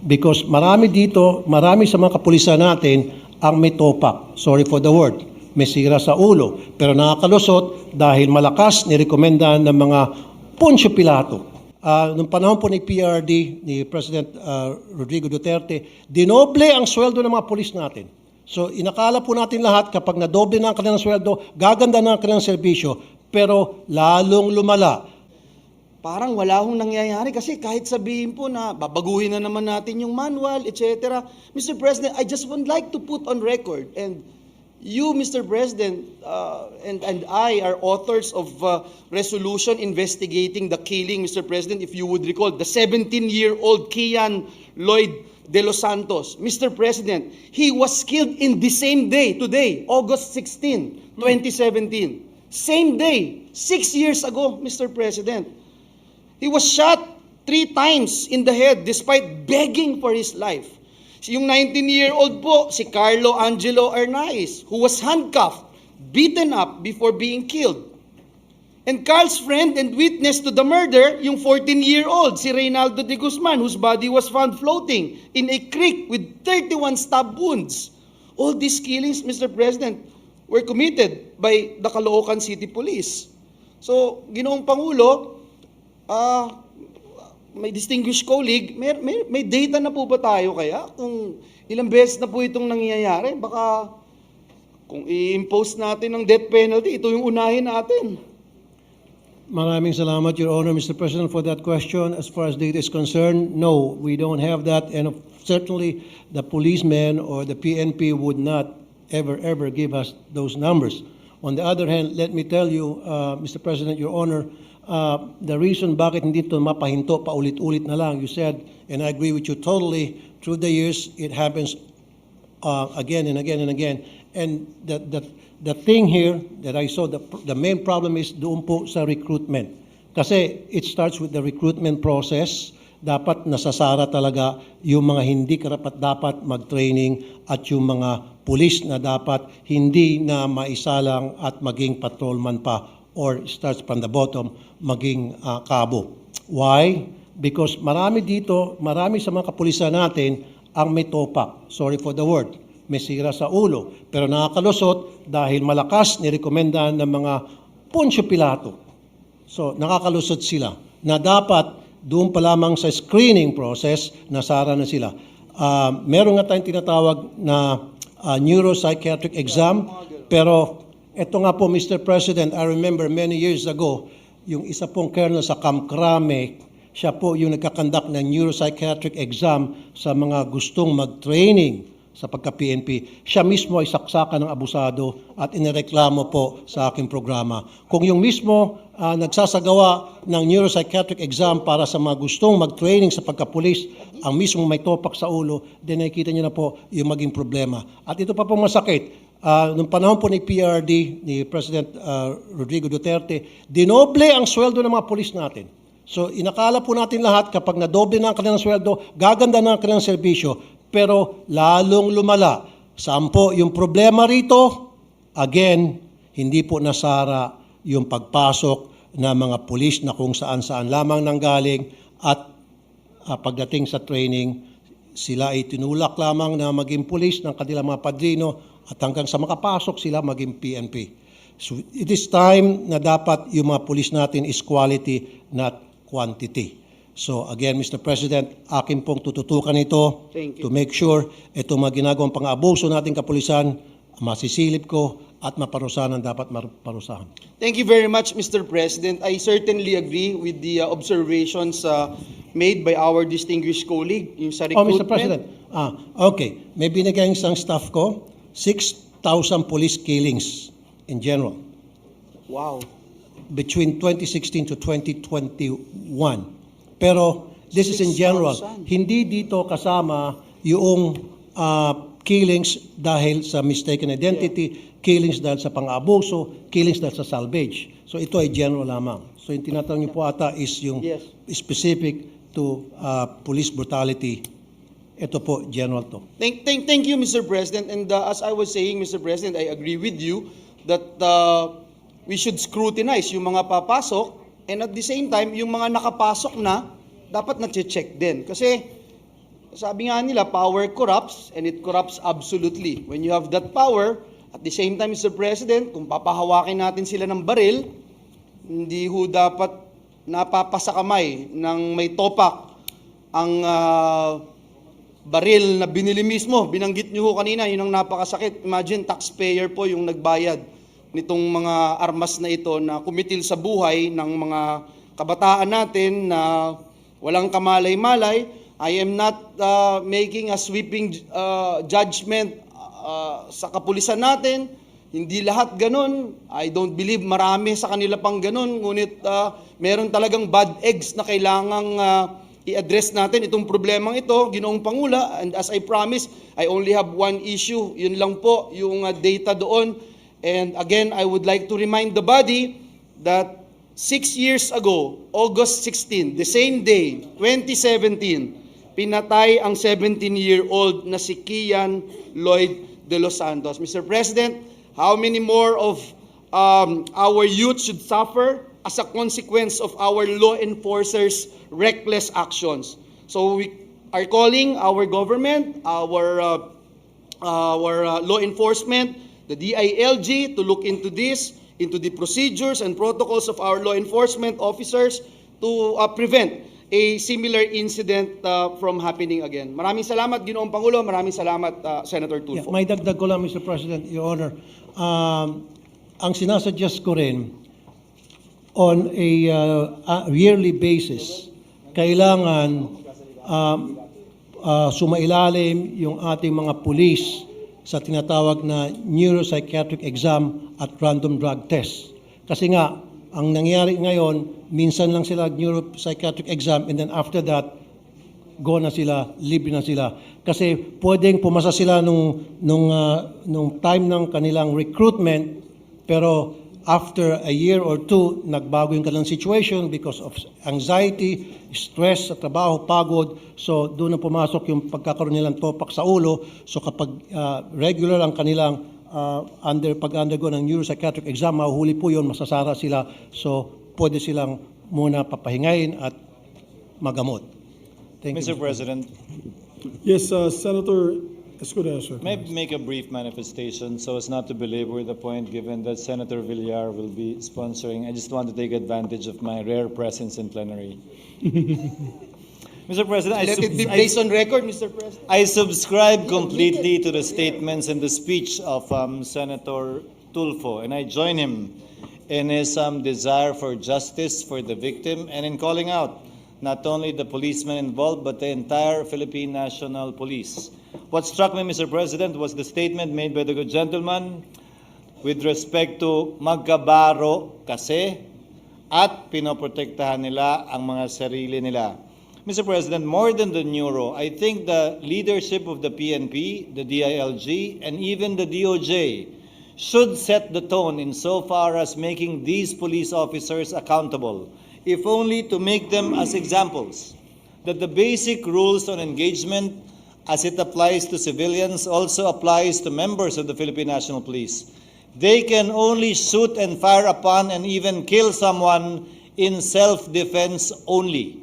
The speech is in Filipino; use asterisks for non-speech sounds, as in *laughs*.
Because marami dito, marami sa mga kapulisan natin ang may topak. Sorry for the word. May sira sa ulo. Pero nakakalusot dahil malakas nirekomenda ng mga Poncio Pilato. Ah, nung panahon po ni PRD, ni President ah, Rodrigo Duterte, dinoble ang sweldo ng mga pulis natin. So inakala po natin lahat kapag nadoble na ang kanilang sweldo, gaganda na ang kanilang serbisyo. Pero lalong lumala parang wala hong nangyayari kasi kahit sabihin po na babaguhin na naman natin yung manual, etc. Mr. President, I just would like to put on record and you, Mr. President, uh, and, and I are authors of uh, resolution investigating the killing, Mr. President, if you would recall, the 17-year-old Kian Lloyd de los Santos. Mr. President, he was killed in the same day, today, August 16, 2017. Same day, six years ago, Mr. President. He was shot three times in the head despite begging for his life. Yung 19-year-old po, si Carlo Angelo Arnaiz, who was handcuffed, beaten up before being killed. And Carl's friend and witness to the murder, yung 14-year-old, si Reynaldo de Guzman, whose body was found floating in a creek with 31 stab wounds. All these killings, Mr. President, were committed by the Caloocan City Police. So, Ginoong Pangulo, ah, may distinguished colleague, may, may, may data na po ba tayo kaya? Kung ilang beses na po itong nangyayari, baka kung i-impose natin ng death penalty, ito yung unahin natin. Maraming salamat, Your Honor, Mr. President, for that question. As far as data is concerned, no, we don't have that. And certainly, the policemen or the PNP would not ever, ever give us those numbers. On the other hand, let me tell you, uh, Mr. President, Your Honor, uh, the reason bakit hindi ito mapahinto paulit-ulit na lang, you said, and I agree with you totally, through the years, it happens uh, again and again and again. And the, the, the thing here that I saw, the, the main problem is doon po sa recruitment. Kasi it starts with the recruitment process. Dapat nasasara talaga yung mga hindi karapat dapat mag-training at yung mga pulis na dapat hindi na maisalang at maging patrolman pa or starts from the bottom, maging uh, kabo. Why? Because marami dito, marami sa mga kapulisan natin ang may topak. Sorry for the word. May sira sa ulo. Pero nakakalusot dahil malakas nirekomenda ng mga Poncio Pilato. So, nakakalusot sila na dapat doon pa lamang sa screening process, nasara na sila. Ah, meron nga tayong tinatawag na ah, neuropsychiatric exam, pero ito nga po, Mr. President, I remember many years ago, yung isa pong colonel sa Camp Crame, siya po yung nagkakandak ng neuropsychiatric exam sa mga gustong mag-training sa pagka-PNP. Siya mismo ay saksakan ng abusado at inireklamo po sa aking programa. Kung yung mismo ah, nagsasagawa ng neuropsychiatric exam para sa mga gustong mag-training sa pagka-pulis, ang mismo may topak sa ulo, then nakikita niyo na po yung maging problema. At ito pa po masakit, ah, nung panahon po ni PRD, ni President ah, Rodrigo Duterte, dinoble ang sweldo ng mga pulis natin. So inakala po natin lahat kapag nadoble na ang kanilang sweldo, gaganda na ang kanilang serbisyo. Pero lalong lumala. Saan po yung problema rito? Again, hindi po nasara yung pagpasok ng mga pulis na kung saan-saan lamang nanggaling at ah, pagdating sa training, sila ay tinulak lamang na maging pulis ng kanilang mga padrino at hanggang sa makapasok sila maging PNP. So it is time na dapat yung mga pulis natin is quality, not quantity. So again, Mr. President, akin pong tututukan ito to make sure itong mga ginagawang pang-abuso nating kapulisan, masisilip ko at maparusahan ang dapat maparusahan. Thank you very much, Mr. President. I certainly agree with the uh, observations uh, made by our distinguished colleague, yung sa Oh, recruitment. Mr. President. Ah, okay. May binigay ang isang staff ko, 6,000 police killings in general Wow. between 2016 to 2021. Pero this is in general. 6,000. Hindi dito kasama yung ah, killings dahil sa mistaken identity, killings dahil sa pang-abuso, killings dahil sa salvage. So ito ay general lamang. So yung tinatanong niyo po ata is yung Yes. specific to ah, police brutality. Ito po, general to. Thank, thank, thank you, Mr. President. And uh, as I was saying, Mr. President, I agree with you that uh, we should scrutinize yung mga papasok and at the same time, yung mga nakapasok na, dapat na-check din. Kasi sabi nga nila, power corrupts and it corrupts absolutely. When you have that power, at the same time, Mr. President, kung papahawakin natin sila ng baril, hindi ho dapat napapasa kamay ng may topak ang ah, baril na binili mismo. Binanggit niyo ho kanina, yun ang napakasakit. Imagine, taxpayer po yung nagbayad nitong mga armas na ito na kumitil sa buhay ng mga kabataan natin na walang kamalay-malay. I am not uh, making a sweeping uh, judgment uh, sa kapulisan natin. Hindi lahat ganun. I don't believe marami sa kanila pang ganun. Ngunit uh, meron talagang bad eggs na kailangang uh, i-address natin itong problemang ito, Ginoong Pangula. And as I promised, I only have one issue. Yun lang po, yung uh, data doon. And again, I would like to remind the body that six years ago, August 16, the same day, 2017, pinatay ang 17-year-old na si Kian Lloyd de Los Santos. Mr. President, how many more of um, our youth should suffer as a consequence of our law enforcers' reckless actions? So we are calling our government, our uh, our uh, law enforcement, the DILG to look into this, into the procedures and protocols of our law enforcement officers to uh, prevent a similar incident uh, from happening again. Maraming salamat, Ginoong Pangulo. Maraming salamat, uh, Senator Yeah, Tulfo. may dagdag ko lang, Mr. President, Your Honor. Um, ang sinasuggest ko rin, on a uh, a yearly basis, kailangan um, uh, sumailalim yung ating mga pulis sa tinatawag na neuropsychiatric exam at random drug test. Kasi nga, ang nangyari ngayon, minsan lang sila neuropsychiatric exam and then after that, go na sila, libre na sila. Kasi pwedeng pumasa sila nung, nung, ah, nung time ng kanilang recruitment, pero after a year or two, nagbago yung kanilang situation because of anxiety, stress sa trabaho, pagod. So doon na pumasok yung pagkakaroon nilang topak sa ulo. So kapag ah, regular ang kanilang ah, under pag-undergo ng neuropsychiatric exam, mahuhuli po yun, masasara sila. So pwede silang muna papahingayin at magamot. Thank you. Mr. President, Yes, uh, Senator Escudero. may I make a brief manifestation so as not to belabor the point, given that Senator Villar will be sponsoring. I just want to take advantage of my rare presence in plenary. *laughs* Mr. President, I, Let it be subs- placed on record, Mr. President. I subscribe completely to the statements and the speech of um, Senator Tulfo, and I join him in his um, desire for justice for the victim and in calling out not only the policemen involved, but the entire Philippine National Police. What struck me, Mr. President, was the statement made by the good gentleman with respect to magkabaro kasi at pinoprotektahan nila ang mga sarili nila. Mr. President, more than the neuro, I think the leadership of the PNP, the DILG, and even the DOJ should set the tone insofar as making these police officers accountable, if only to make them as examples. That the basic rules on engagement as it applies to civilians also applies to members of the Philippine National Police. They can only shoot and fire upon and even kill someone in self-defense only.